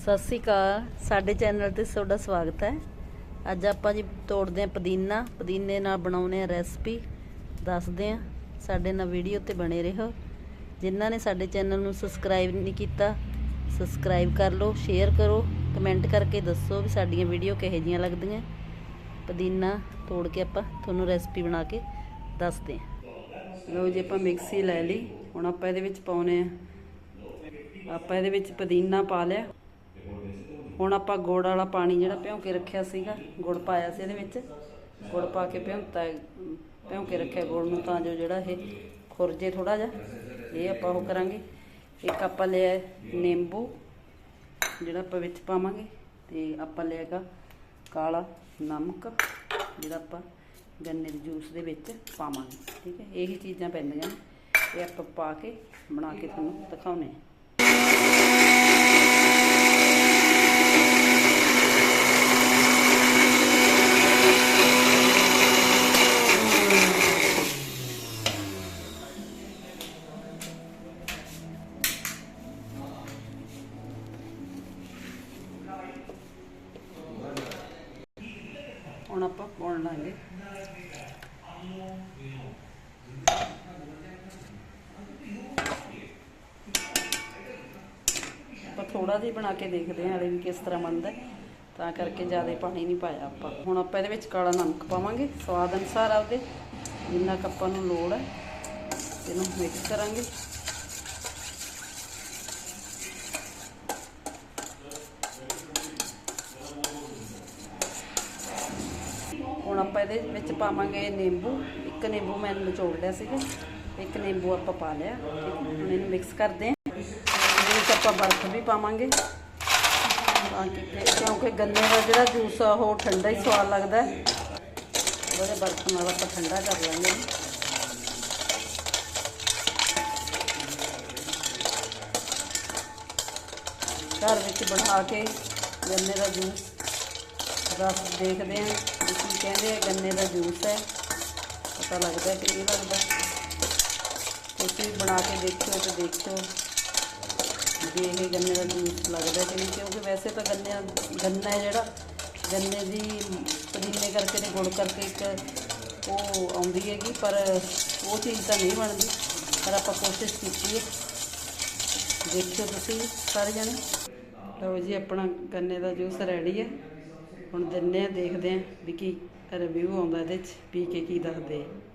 ਸਤਿ ਸ੍ਰੀ ਅਕਾਲ। ਸਾਡੇ ਚੈਨਲ ਤੇ ਤੁਹਾਡਾ ਸਵਾਗਤ ਹੈ। ਅੱਜ ਆਪਾਂ ਜੀ ਤੋੜਦੇ ਹਾਂ ਪੁਦੀਨਾ। ਪੁਦੀਨੇ ਨਾਲ ਬਣਾਉਨੇ ਆ ਰੈਸਪੀ। ਦੱਸਦੇ ਹਾਂ ਸਾਡੇ ਨਾਲ ਵੀਡੀਓ ਤੇ ਬਣੇ ਰਹੋ। ਜਿਨ੍ਹਾਂ ਨੇ ਸਾਡੇ ਚੈਨਲ ਨੂੰ ਸਬਸਕ੍ਰਾਈਬ ਨਹੀਂ ਕੀਤਾ, ਸਬਸਕ੍ਰਾਈਬ ਕਰ ਲਓ, ਸ਼ੇਅਰ ਕਰੋ, ਕਮੈਂਟ ਕਰਕੇ ਦੱਸੋ ਵੀ ਸਾਡੀਆਂ ਵੀਡੀਓ ਕਿਹੋ ਜਿਹੀਆਂ ਲੱਗਦੀਆਂ। ਪੁਦੀਨਾ ਤੋੜ ਕੇ ਆਪਾਂ ਤੁਹਾਨੂੰ ਰੈਸਪੀ ਬਣਾ ਕੇ ਦੱਸਦੇ ਹਾਂ। ਲਓ ਜੀ, ਆਪਾਂ ਮਿਕਸੀ ਲੈ ਲਈ। ਹੁਣ ਆਪਾਂ ਇਹਦੇ ਵਿੱਚ ਪਾਉਨੇ ਆ। ਆਪਾਂ ਇਹਦੇ ਵਿੱਚ ਪੁਦੀਨਾ ਪਾ ਲਿਆ। ਹੁਣ ਆਪਾਂ ਗੁੜ ਵਾਲਾ ਪਾਣੀ ਜਿਹੜਾ ਭਿਉਂ ਕੇ ਰੱਖਿਆ ਸੀਗਾ, ਗੁੜ ਪਾਇਆ ਸੀ ਇਹਦੇ ਵਿੱਚ, ਗੁੜ ਪਾ ਕੇ ਭਿਉਂਤਾ ਭਿਉਂ ਕੇ ਰੱਖਿਆ ਗੁੜ ਨੂੰ ਤਾਂ ਜੋ ਜਿਹੜਾ ਇਹ ਖੁਰਜੇ ਥੋੜਾ ਜਿਹਾ, ਇਹ ਆਪਾਂ ਉਹ ਕਰਾਂਗੇ। ਇੱਕ ਆਪਾਂ ਲਿਆ ਨਿੰਬੂ, ਜਿਹੜਾ ਆਪਾਂ ਵਿੱਚ ਪਾਵਾਂਗੇ, ਤੇ ਆਪਾਂ ਲਿਆਗਾ ਕਾਲਾ ਨਮਕ, ਜਿਹੜਾ ਆਪਾਂ ਗੰਨੇ ਦੇ ਜੂਸ ਦੇ ਵਿੱਚ ਪਾਵਾਂਗੇ, ਠੀਕ ਹੈ? ਇਹੀ ਚੀਜ਼ਾਂ ਪੈਂਦੀਆਂ ਨੇ, ਇਹ ਆਪਾਂ ਪਾ ਕੇ ਬਣਾ ਕੇ ਤੁਹਾਨੂੰ ਦਿਖਾਉਨੇ ਆ ਹੁਣ ਆਪਾਂ ਪਾਉਣ ਲਾਂਗੇ। ਆਪਾਂ ਥੋੜਾ ਜਿਹਾ ਬਣਾ ਕੇ ਦੇਖਦੇ ਹਾਂ, ਹਲੇ ਵੀ ਕਿਸ ਤਰ੍ਹਾਂ ਬਣਦਾ ਤਾਂ ਕਰਕੇ ਜ਼ਿਆਦਾ ਪਾਣੀ ਨਹੀਂ ਪਾਇਆ ਆਪਾਂ। ਹੁਣ ਆਪਾਂ ਇਹਦੇ ਵਿੱਚ ਕਾਲਾ ਨਮਕ ਪਾਵਾਂਗੇ। ਸਵਾਦ ਅਨੁਸਾਰ ਆਪਦੇ ਜਿੰਨਾ ਕੁ ਆਪਾਂ ਨੂੰ ਲੋੜ ਹੈ, ਇਹਨੂੰ ਮਿਕਸ ਕਰਾਂਗੇ ਹੁਣ ਆਪਾਂ ਇਹਦੇ ਵਿੱਚ ਪਾਵਾਂਗੇ ਨਿੰਬੂ। ਇੱਕ ਨਿੰਬੂ ਮੈਂ ਨਿਚੋੜ ਲਿਆ ਸੀਗਾ। ਇੱਕ ਨਿੰਬੂ ਆਪਾਂ ਪਾ ਲਿਆ। ਹੁਣ ਇਹਨੂੰ ਮਿਕਸ ਕਰਦੇ ਹਾਂ। ਇਹਦੇ ਵਿੱਚ ਆਪਾਂ ਬਰਫ਼ ਵੀ ਪਾਵਾਂਗੇ। ਕਿਉਂਕਿ ਗੰਨੇ ਦਾ ਜਿਹੜਾ ਜੂਸ ਆ, ਉਹ ਠੰਡਾ ਹੀ ਸਵਾਦ ਲੱਗਦਾ ਹੈ। ਉਹਦੇ ਬਰਫ਼ ਨਾਲ ਆਪਾਂ ਠੰਡਾ ਕਰ ਲਾਂਗੇ ਇਹਨੂੰ। ਘਰ ਵਿੱਚ ਬਣਾ ਕੇ ਗੰਨੇ ਦਾ ਜੂਸ ਰਸ ਦੇਖਦੇ ਹਾਂ ਵੀ ਕੀ ਕਹਿੰਦੇ ਆ, ਗੰਨੇ ਦਾ ਜੂਸ ਹੈ। ਪਤਾ ਲੱਗਦਾ ਕਿ ਨਹੀਂ ਲੱਗਦਾ। ਤੁਸੀਂ ਵੀ ਬਣਾ ਕੇ ਦੇਖਿਓ ਤੇ ਦੇਖਿਓ ਵੀ ਇਹ ਗੰਨੇ ਦਾ ਜੂਸ ਲੱਗਦਾ ਕਿ ਨਹੀਂ, ਕਿਉਂਕਿ ਵੈਸੇ ਤਾਂ ਗੰਨੇ ਗੰਨਾ ਹੈ ਜਿਹੜਾ, ਗੰਨੇ ਦੀ ਪਦੀਨੇ ਕਰਕੇ ਤੇ ਗੁੜ ਕਰਕੇ ਇੱਕ ਉਹ ਆਉਂਦੀ ਹੈਗੀ, ਪਰ ਉਹ ਚੀਜ਼ ਤਾਂ ਨਹੀਂ ਬਣਦੀ। ਪਰ ਆਪਾਂ ਕੋਸ਼ਿਸ਼ ਕੀਤੀ ਹੈ। ਦੇਖਿਓ ਤੁਸੀਂ ਸਾਰੇ ਜਣੇ। ਲਓ ਜੀ, ਆਪਣਾ ਗੰਨੇ ਦਾ ਜੂਸ ਰੈਡੀ ਹੈ। ਹੁਣ ਦਿੰਨੇ ਆ ਦੇਖਦੇ ਆ ਵੀ ਕੀ ਰਿਵਿਊ ਆਉਂਦਾ ਇਹਦੇ ਚ ਪੀ ਕੇ ਕੀ ਦੱਸਦੇ ਆ।